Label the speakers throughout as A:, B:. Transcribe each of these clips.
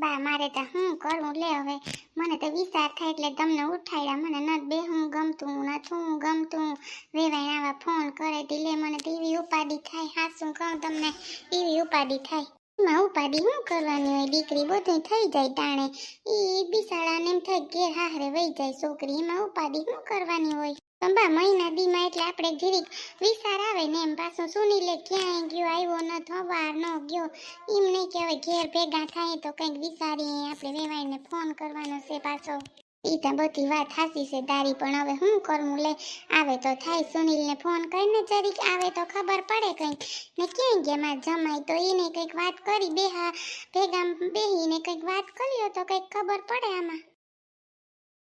A: બા, મારે તો હું કરું? લે હવે. મને તો વિચાર થાય એટલે તમને ઉઠાડ્યા. મને ન બેહું, ગમતું નથી ગમતું. વેવાઈ આવા ફોન કરે લે મને તો એવી ઉપાડી થાય. હાસું કહું તમને? એવી ઉપાડી થાય. એમાં ઉપાડી શું કરવાની હોય? દીકરી બધું થઈ જાય ટાણે. એ બિસાડાને એમ થાય ઘેર હારે વહી જાય. છોકરી એમાં ઉપાડી શું કરવાની હોય? પણ બા મહિના દીમાં એટલે આપણે ઘડીક વિચાર આવે ને એમ પાછું સુની લે ક્યાંય ગયો? આવ્યો ન થવાર ન ગયો. એમ નહીં કે ઘેર ભેગા થાય તો કંઈક વિચારીએ, આપણે વેવાઈને ફોન કરવાનો છે પાછો. એ તો બધી વાત હાસી છે તારી, પણ હવે શું કરવું લે? આવે તો થાય, સુનિલને ફોન કરીને જરીક આવે તો ખબર પડે કંઈક. ને ક્યાંય ગયા માર જમાય તો એને કંઈક વાત કરી, બેહા ભેગા બેહીને કંઈક વાત કરીએ તો કંઈક ખબર પડે આમાં.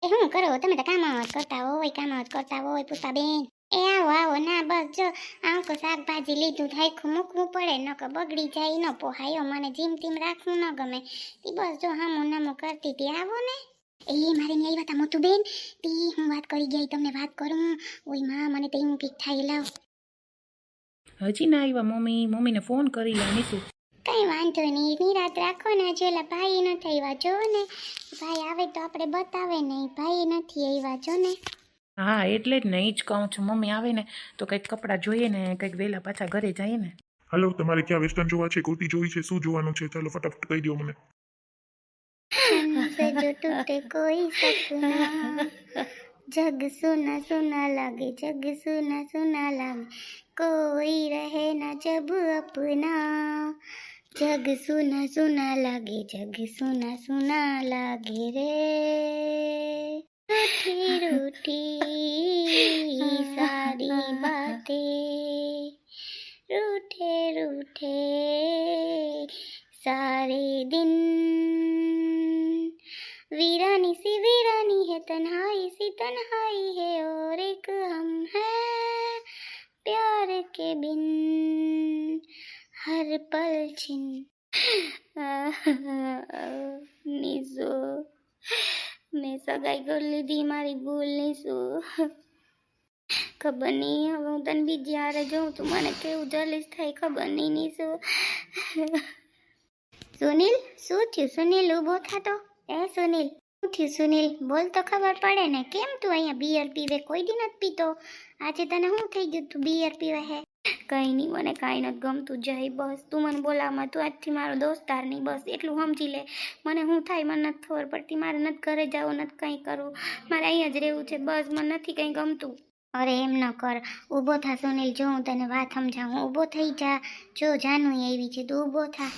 A: એ શું કરો તમે તો કામ જ કરતા હોય કામ જ કરતા હોય પુષ્પાબેન એ આવો આવો ના બસ જો આંકો શાકભાજી લીધું થાયખું મૂકવું પડે ન કે બગડી જાય ન પોહાયો મને જીમ તીમ રાખવું ન ગમે તી બસ જો હામું નામું કરતી તી આવો ને એ મારે ને વાત મોટું મોતુબેન તી હું વાત કરી ગઈ તમને વાત કરું ઓયમાં મને તે હું કંઈક થાય લાવ
B: હજી ના આવ્યા મમ્મી મમ્મીને ફોન કરી લે નીસું
A: કંઈ વાંધો નહીં. નિરાત રાખો ને હજુ એલા ભાઈ નથી આવ્યા જો ને ભાઈ આવે તો આપણે બતાવે નહીં ભાઈ નથી આવ્યા જો ને
B: હા એટલે જ ને એ જ કહું છું. મમ્મી આવે ને તો કંઈક કપડાં જોઈએ ને કંઈક વહેલા પાછા ઘરે જઈએ ને.
C: હાલો તમારે ક્યાં વેસ્ટર્ન જોવા છે કુર્તી જોવી છે શું જોવાનું છે? ચાલો ફટાફટ કહી દો મને.
A: કોઈ જગ સુના સુના લાગે જગ સુના સુના લાગે. કોઈ રહે ના જબ અપના. अपना जग सुना सुना लगे जग सुना सुना लगे रे रूठी रूठी सारी बातें रूठे रूठे सारे दिन वीरानी सी वीरानी है तन्हाई सी तन्हाई है और एक हम हैं प्यार के बिन હર પલ છીન નીસુ મેં સગાઈ કરી લીધી મારી ભૂલ નહીં શું ખબર નહીં હવે હું તને બીજી હારે જોઉં તું મને કેવું જલીસ થાય ખબર નહીં નહીં શું સુનિલ શું થયું સુનિલ ઊભો થતો એ સુનિલ શું થયું સુનિલ બોલ તો ખબર પડે ને કેમ તું અહીંયા બિયર પીવે કોઈ દી નથી પીતો આજે તને શું થઈ ગયું તું બિયર પીવે હે કંઈ નહીં મને કાંઈ નથી ગમતું. જય બસ. તું મને બોલાવમાં તું આજથી મારો દોસ્તાર નહીં બસ. એટલું સમજી લે. મને શું થાય મને નથી ખબર પડતી. મારે નથી ઘરે જવું નથી કંઈ કરવું. મારે અહીંયા જ રહેવું છે. બસ મને નથી કંઈ ગમતું. અરે એમ ન કર. ઊભો થા સુનિલ જો હું તને વાત સમજાવું. ઊભો થઈ જા. જો જાનુ એવી છે તું ઊભો થા.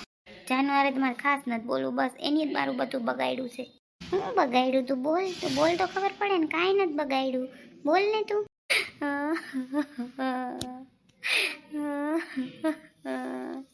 A: જાનવારે મારે ખાસ નથી બોલવું. બસ એની જ મારું બધું બગાડ્યું છે. હું બગાડ્યું તું? બોલ તું બોલ તો ખબર પડે ને. કાંઈ નથી બગાડ્યું. બોલ ને તું.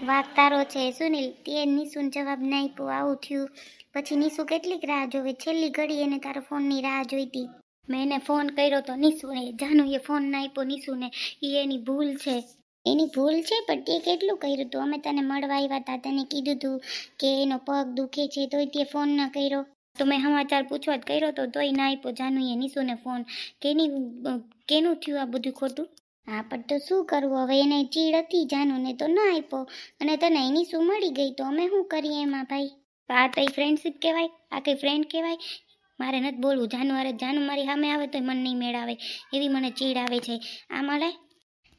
A: વાક તારો છે, સુનિલ તે નિશુન જવાબ ના આપ્યો આવું થયું. પછી નિશુ કેટલીક રાહ જોવે, છેલ્લી ઘડી એને તારો ફોનની રાહ જોઈતી. મેં એને ફોન કર્યો તો નિશુને, જાનુએ ફોન ના આપ્યો, નિશુને એ એની ભૂલ છે. એની ભૂલ છે, પણ તે કેટલું કર્યું હતું અમે તને મળવા આવ્યા હતા તને કીધું હતું કે એનો પગ દુખે છે, તોય તે ફોન ન કર્યો. તો મેં સમાચાર પૂછવા જ કર્યો તો તોય ના આપ્યો, જાનુએ નિશુને ફોન. કેની કેનું થયું આ બધું ખોટું? હા, પણ તો શું કરવું? હવે એને ચીડ હતી જાનુને તો ના આપ્યો અને તને એની શું મળી ગઈ? તો અમે શું કરીએ એમાં ભાઈ? આ તો ફ્રેન્ડશીપ કહેવાય, આ કઈ ફ્રેન્ડ કહેવાય? મારે નથી બોલવું. જાનુ અરે જાનુ મારી સામે આવે તો મન નહીં મેળાવે. એવી મને ચીડ આવે છે. આ મળે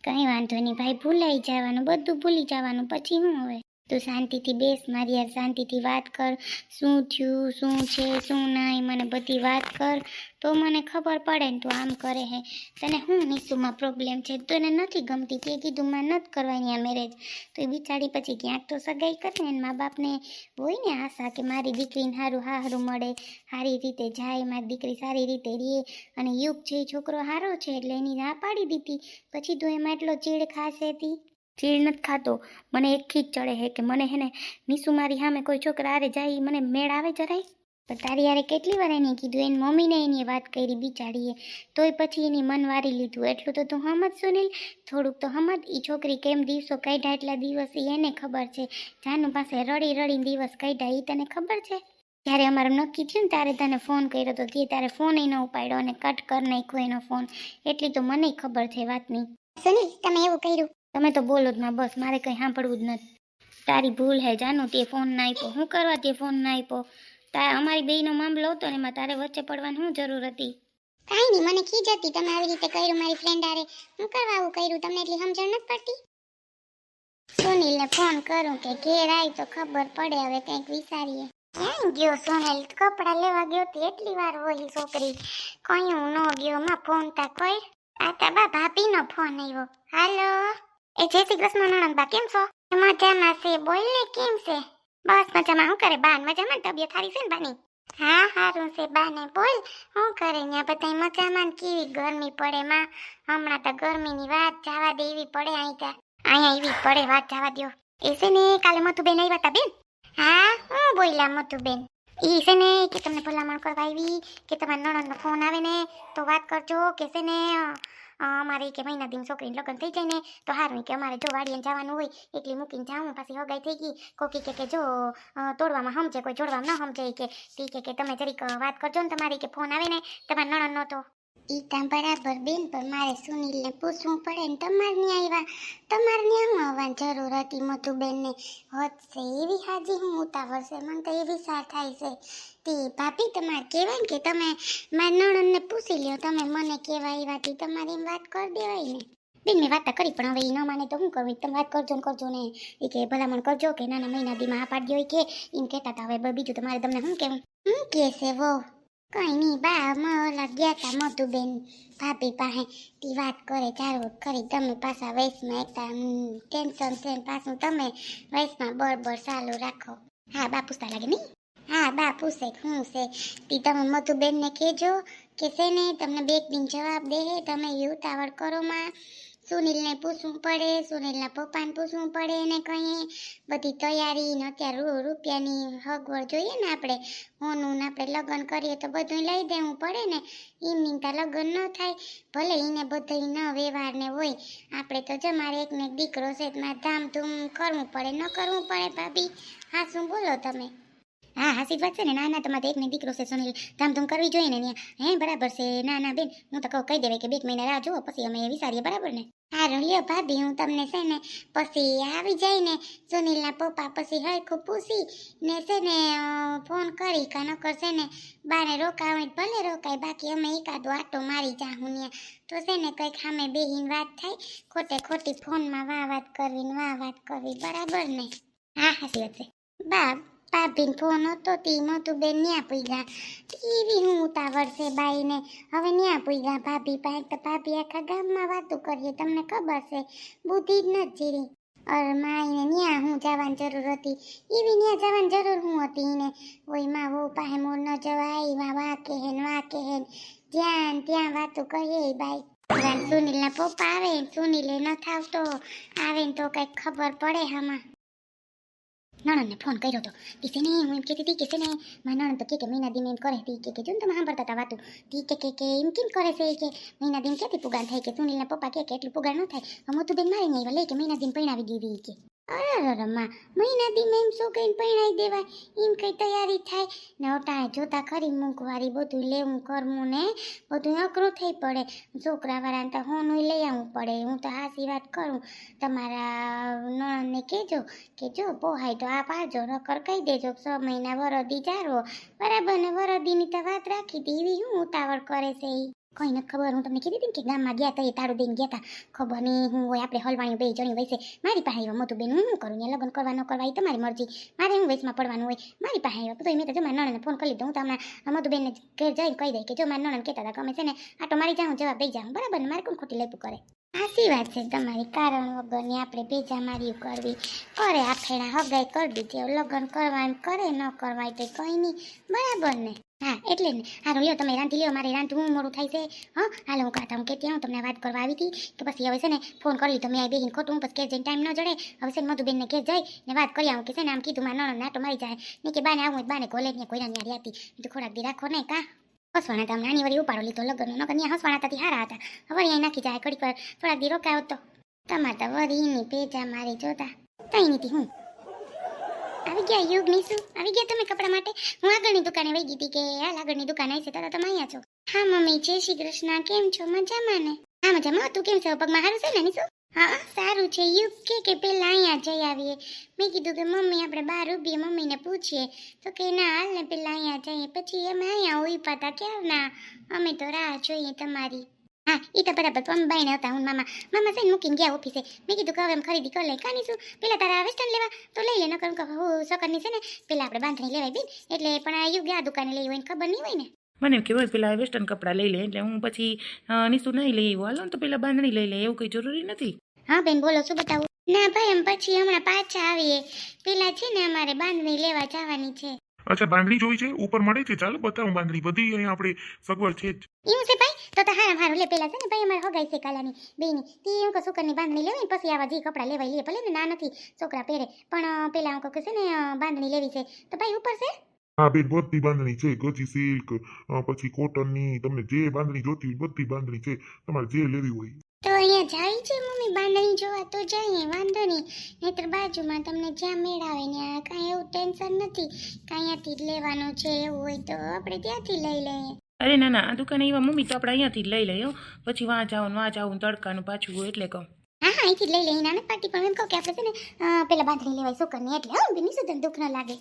A: કંઈ વાંધો નહીં ભાઈ, ભૂલાઈ જવાનું, બધું ભૂલી જવાનું. પછી હું હવે? તું શાંતિથી બેસ, મારી યાર શાંતિથી વાત કર. શું થયું, શું છે, શું નહીં, મને બધી વાત કર. તો મને ખબર પડે ને તું આમ કરે હે. તને શું નિશુમાં પ્રોબ્લેમ છે? તને નથી ગમતી. તે કીધું માં નથી કરવાની આ મેરેજ તો એ બિચારી પછી ક્યાંક તો સગાઈ કરે ને મા બાપને હોય ને આશા કે મારી દીકરીને સારું હારું મળે, સારી રીતે જાય, મારી દીકરી સારી રીતે રહે અને યુગ છે છોકરો સારો છે, એટલે એની ના પાડી દીધી. પછી તું એમાં એટલો ચીડ ખાશે હતી ચીડ નથી ખાતો. મને એક ખીચ ચડે હે કે મને હે ને નિશુ મારી સામે કોઈ છોકરા આરે જાય, મને મેળ આવે જરાય? પણ તારી યારે કેટલી વાર એને કીધું? એની મમ્મીને એની વાત કરી બિચારીએ. તોય પછી એની મન વારી લીધું. એટલું તો તું સમજ સુનિલ. થોડુંક તો સમજ એ છોકરી કેમ દિવસો કાઢ્યા? એટલા દિવસ એને ખબર છે. જાનુ પાસે રડી રડીને દિવસ કાઢ્યા. એ તને ખબર છે? જ્યારે અમારે નક્કી થયું ને ત્યારે તને ફોન કર્યો તો તે તારે ફોન ન ઉપાડ્યો અને કટ કરી નાખ્યો એનો ફોન. એટલી તો મને ખબર છે વાતની. સુનિલ તમે એવું કર્યું? તમે તો બોલો જ ના બસ. મારે કંઈ સાંભળવું જ નથી.
D: તારી ભૂલ હે જાનું. તે ફોન ના આપ્યો. હું કરવા તે ફોન ના આપ્યો? તા અમારી બેયનો મામલો હતો ને એમાં તારે વચ્ચે પડવાની શું જરૂર હતી?
A: કાંઈ નહીં, મને ખીજ હતી. તમે આવી રીતે કર્યું મારી ફ્રેન્ડ આરે હું કરવા આવું કર્યું? તમને એટલી સમજણ નથી પડતી? સુનિલને ફોન કરું કે ઘેર આવી તો ખબર પડે, હવે કંઈક વિચારીએ. ક્યાં ગયો સુનિલ? કપડાં લેવા ગયો તે એટલી વાર હોય છોકરી. કયું ન ગયો, માં ફોન તા કોઈ? આ બા બા ભાભીનો ફોન આવ્યો હાલો? એ જય શ્રી કૃષ્ણ નણંદબા કેમ છો? મજામાં છે, બોલ ને કેમ છે? બસ મજામાં. શું કરે? બાન મજામાં? તબિયત સારી છે ને બાની? હા, હારું છે બાને. બોલ શું કરે ત્યાં બધા મજામાં ને કેવી ગરમી પડે માં? હમણાં તો ગરમીની વાત જવા દે એવી પડે અહીં ત્યાં અહીંયા એવી પડે વાત જવા દો એ છે ને, કાલે મધુબેન આવ્યા હતા બેન? હા, હું બોલ્યા મધુબેન ઈ છે ને કે તમને ભલામણ કરવા આવી કે તમારા નણંદનો ફોન આવે ને તો વાત કરજો કે છે ને અમારે કે મહિના દિન છોકરીને લગ્ન થઈ જાય ને, તો હારું કે અમારે જો વાડીએ જવાનું હોય એટલી મૂકીને જાઉં પાછી હગાઈ થઈ ગઈ, કોકી કે કે જો તોડવામાં સમજે, કોઈ જોડવામાં ન સમજે કે છે કે તમે જરીક વાત કરજો ને તમારી કે ફોન આવે ને, તમારા નણંદનો તો. ઈ બરાબર બેન, પણ મારે સુનિલને પૂછવું પડે ને તમારની આવ્યા તમારની આમ આવવાની જરૂર હતી મધુબેનને. વધશે એવી હાજી હું ઉતાવળ છે મને તો એવી સાર થાય છે તે ભાભી, તમારે કહેવાય કે તમે મારા નણંદને પૂછી લ્યો, તમે મને કહેવા આવ્યા તી, તમારે એમ વાત કરી દેવાય ને. બેન, મેં વાત કરી, પણ હવે એ ન માને તો હું કરું? તમે વાત કરજો ને કરજો ને. એ કે ભલામણ કરજો કે નાના મહિના દીમાં આ હોય કે. એમ કહેતા હતા હવે બીજું તમારે તમને શું કહેવું? શું કહેશે વહુ? કઈ નહીં બા અમે ઓલા ગયા તા મધુબેન ભાભી પાસે. તી વાત કરે ચાલો કરી તમે પાછા વૈશમાં એકતા ટેન્શન છે પાછું તમે વૈશમાં બરોબર ચાલુ રાખો. હા, બા પૂછતા લાગે નહીં હા, બા પૂછે હું છે? તે તમે મધુબેનને કહેજો કે છે ને, તમને બે દિન જવાબ દે, તમે એ ઉતાવળ કરો માં. સુનિલને પૂછવું પડે, સુનિલના પપ્પાને પૂછવું પડે ને કંઈ. બધી તૈયારી ને અત્યારે રૂપિયાની સગવડ જોઈએ ને આપણે. હોનું ને આપણે લગ્ન કરીએ તો બધું લઈ દેવું પડે ને. એમની ત્યાં લગ્ન ન થાય. ભલે એને બધું ન વ્યવહાર ને હોય. આપણે તો જો મારે એકને એક દીકરો છે ધામધૂમ કરવું પડે, ન કરવું પડે, ભાભી. હા, શું બોલો તમે? હા હાસી વાત છે ને ના ના તમારે એકને દીકરો છે, સુનિલ, ધામધૂમ કરવી જોઈએ ને હે, બરાબર છે ના ના બેન, હું તો કહું, કહી દેવાય કે બે મહિના રાહ જુઓ, પછી અમે વિચારીએ બરાબર ને? હા લ્યો ભાભી, હું તમને છે ને, પછી આવી જાય ને, સુનિલના પપ્પા પછી હરખું પૂછી ને છે ને ફોન કરી, કા નકર છે ને બારે રોકાવે ભલે રોકાય, બાકી અમે એકાદો આટો મારી જાહું ને તો છે ને, કંઈક સામે બેહીને વાત થાય, ખોટે ખોટી ફોનમાં વાહ વાત કરવી ને વાહ વાત કરવી, બરાબર ને? હા, હાસી વાત છે. બા ભાભીને ફોન હતો તે મોતું બેન ન્યા પૂગ્યા એવી હું ઉતાવળ છે બાઈને. હવે ન્યા પૂગ્યા ભાભી પાસે તો ભાભી આખા ગામમાં વાતું કરીએ, તમને ખબર છે? બુદ્ધિ જ નથી રહી અરે માઈને ન્યા હું જવાની જરૂર હતી. એવી ન્યા જવાની જરૂર હું હતી એને ઓયમાં વો પાસે મોર ન જવાયમાં વા કહેન વા કહેન હેન જ્યાં ને ત્યાં વાતું કરીએ બાઈ. સુનિલના પપ્પા આવે ને સુનિલે ન થાવતો, આવે ને તો કંઈક ખબર પડે હમાં. નણંદને ફોન કર્યો હતો કે ને હું એમ કહેતી હતી કે છે ને મારા નણંદ તો કે કે મહિના દિન એમ કરે તી કે કે જો ને તમે સાંભળતા હતા વાતું, તી કે કે એમ કેમ કરે છે, કે મહિના દિન ક્યાંથી પુગાર થાય, કે સુનિલના પપ્પા કે કે એટલું પુગાર ન થાય હું તો બેન મારી નહીં લે કે મહિના દિન પૈણાવી દેવી કે. અરે માં મહિના દિન એમ શું કઈ પૈણાઈ દેવાય એમ કઈ તૈયારી થાય ને ઓટાણે જોતા ખરી મૂંઘવારી બધું લેવું કરવું ને બધું અઘરું થઈ પડે છોકરાવાળાને તો હોનું લઈ આવવું પડે હું તો હાસી વાત કરું તમારા નણંદને કહેજો કે જો પોહાય તો આ પાડજો નકર કહી દેજો કે છ મહિના વરદી જારવો બરાબર ને વરદીની તો વાત રાખી હતી એવી શું ઉતાવળ કરે છે ઈ કઈ નથી ખબર, હું તમને કીધી હતી કે ગામમાં ગયા તા એ તાળું દઈને ગયા તા ખબર નહીં હું હોય, આપણે હલવાણી બે જણી વૈસે મારી પાસે આવ્યો મોટું બેન, હું શું કરું? ને લગ્ન કરવા ન કરવા, એ તમારી મરજી. મારે હું વૈસમાં પડવાનું હોય. મારી પાસે આવ્યો, તો મેં તો જો મારા નણને ફોન કરી લીધો. હું તો હમણાં મધુબેનને ઘેર જઈને કહી દઈ કે જો મારા નણને કહેતા હતા કે અમે છે ને આટો મારી જાઉં, જવાબ દઈ જાઉં. બરાબર ને? મારે કોણ ખોટી લેતું કરે? સાચી વાત છે તમારી. કારણ વગરની આપણે ભેજા મારી કરવી. કરે આ ફેણા હગાઈ, કરી દીધી. લગ્ન કરવા એમ કરે, ન કરવા તો કંઈ નહીં. બરાબર ને? હા, એટલે જ ને. હારું લ્યો, તમે રાંધી લ્યો, મારે રાંધવું મોડું થાય છે. હા? હાલો, હું કાતા હું કહેતી હું તમને વાત કરવા આવી હતી. કે પછી હવે છે ને ફોન કરી લીધો, મેં આ બેહીને ખોટું પછી ઘેર જઈને ટાઈમ ન જડે. હવે છે ને, મધુબેનને ઘેર જઈ ને વાત કરી આવું કે છે ને, આમ કીધું, મારા નણંદ નાટો મારી જાય. ને કે બાને આવું બાને કોલેજને કોઈ નાની હતી તો. ખોરાક દી રાખો ને, કા? હસવાણા તમે નાની વળી ઉપાડો લીધો, લગ્નનો ત્યાં હસવાના હતા હારા હતા. હવે અહીંયા નાખી જાય વાર થોડાક દી રોકાયો તો. તમારે તો વરીની પેજા મારી જોતા. કઈ નથી હું. આવી ગયા, યુગ નીસુ? આવી ગયા તમે કપડા માટે? હું આગળની દુકાને વહી ગઈ હતી કે હાલ આગળની દુકાન આવી છે તારા તમે અહીંયા છો. હા, મમ્મી, જય શ્રી કૃષ્ણ. કેમ છો? મજામાં ને? હા, મજામાં. તું કેમ છે? પગમાં સારું છે ને નિશુ હા સારું છે. યુગ કે કે પેલા અહીંયા જઈ આવીએ. મેં કીધું કે, મમ્મી, આપણે બહાર ઊભીએ, મમ્મીને પૂછીએ. તો કે, ના, હાલ ને, પેલા અહીંયા જઈએ. પછી અમે અહીંયા ઉઈ પાતા. કે ના? અમે તો રાહ જોઈએ તમારી. હા એ તો બરાબર પણ બાઈને હતા હું મામા. મામા છે મૂકીને ગયા ઓફિસે. મેં કીધું કે હવે એમ ખરીદી કરી લઈ કાની શું પેલા તારા વેસ્ટર્ન લેવા? તો લઈ લે નકર કે હું સકરની છે ને પેલા આપણે બાંધણી લેવાય બેન. એટલે પણ આ યુગ આ દુકાને લઈ હોય ને ખબર નહીં હોય ને?
B: મને એમ કે હોય પેલા વેસ્ટર્ન કપડાં લઈ લે એટલે હું પછી અ, નહીં લઈ આવ્યું. હાલો ને તો પેલા બાંધણી લઈ લે એવું કંઈ જરૂરી નથી.
A: હા બેન બોલો શું બતાવું? ના ભાઈ એમ પછી હમણાં પાછા આવીએ. પેલા છે ને અમારે બાંધણી લેવા જવાની છે.
C: અચ્છા બાંધણી જોઈ છે? ઉપર મળે છે? ચાલો બતાવું બાંધણી. બધી અહીંયા આપણે સગવડ છે જ.
A: એવું છે ભાઈ? તો તો હારા હારું લે પેલા છે ને ભાઈ અમારે હગાઈ છે કાલાની બેની તી એમ કહું સુકરની બાંધણી લેવી પછી આવા જે કપડાં લેવાય લે ભલે ને ના નથી છોકરા પહેરે. પણ પેલા હું કહું છે ને બાંધણી લેવી છે. તો ભાઈ ઉપર છે?
C: હા બેન બધી બાંધણી છે. ગજી સિલ્ક પછી કોટનની તમને જે બાંધણી જોતી હોય બધી બાંધણી છે. તમારે જે લેવી હોય
A: તો અહીંયા જાય છે મમ્મી બાંધણી જોવા તો જઈએ વાંધો નહીં. નહીતર બાજુમાં તમને જ્યાં મેળાવે ને કાંઈ એવું ટેન્શન નથી. કાંઈ અહીંયાથી જ લેવાનું છે એવું હોય તો આપણે ત્યાંથી લઈ લઈએ.
B: અરે ના ના આ દુકાને એવા મમ્મી તો આપણે અહીંયાથી જ લઈ લઈએ પછી વાં જાઓ ને વાં જાઓ તડકાનું પાછું હોય એટલે કહું.
A: હા હા અહીંથી જ લઈ લઈએ નાના પાર્ટી પણ એમ કહું કે આપણે છે ને પેલા બાંધણી લેવાય સુકરની એટલે હા બેની સુધન દુઃખ ન લાગે.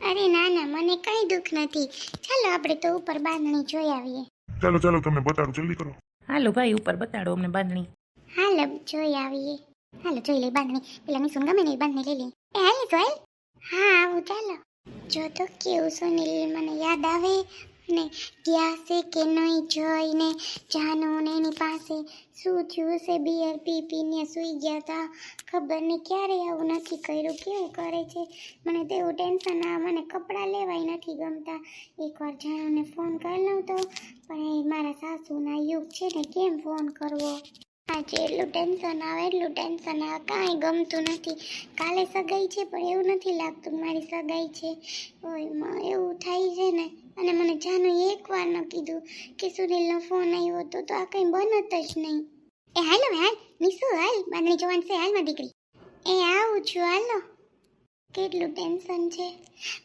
A: અરે ના ના મને કાંઈ દુઃખ નથી. ચાલો આપણે તો ઉપર બાંધણી જોઈ આવીએ.
C: ચાલો ચાલો તમને બતાડું જલ્દી કરો.
B: હાલો ભાઈ, ઉપર બતાડો અમને બાંધણી.
A: હાલો, જોઈ આવીએ. હાલો, જોઈ લઈ બાંધણી. પેલા મેં ગમે ને બાંધણી લઈ લઈ એ હાલ સોહેલ હા, આવું ચાલો. જો તો કેવું સુનિલ મને યાદ આવે. ને ગયા છે કે નહીં જોઈને જાનો ને એની પાસે શું થયું છે? બિયર પી પીને સૂઈ ગયા હતા ખબર નહીં ક્યારે આવું નથી કર્યું? કેવું કરે છે? મને તો એવું ટેન્શન આ મને કપડાં લેવાય નથી ગમતા. એકવાર જાણોને ફોન કરી લઉં તો. પણ એ મારા સાસુના યુગ છે ને, કેમ ફોન કરવો? આજે એટલું ટેન્શન આવે, એટલું ટેન્શન આવે. કાંઈ ગમતું નથી. કાલે સગાઈ છે, પણ એવું નથી લાગતું મારી સગાઈ છે. એવું થાય છે ને. અને મને જાનુ એકવાર ન કીધું કે સુનિલનો ફોન આવ્યો હતો તો આ કંઈ બનત જ નહીં. એ હાલો હાલ, નિશુ હાલ, બાંધણી જોવાનું છે, હાલમાં દીકરી. એ આવું છું, હાલો. કેટલું ટેન્શન છે.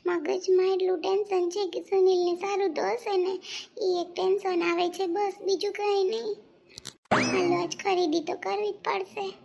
A: મગજમાં એટલું ટેન્શન છે કે સુનિલને સારું તો હશે ને એ એક ટેન્શન આવે છે, બસ, બીજું કંઈ નહીં. હાલો, આજ ખરીદી તો કરવી જ પડશે.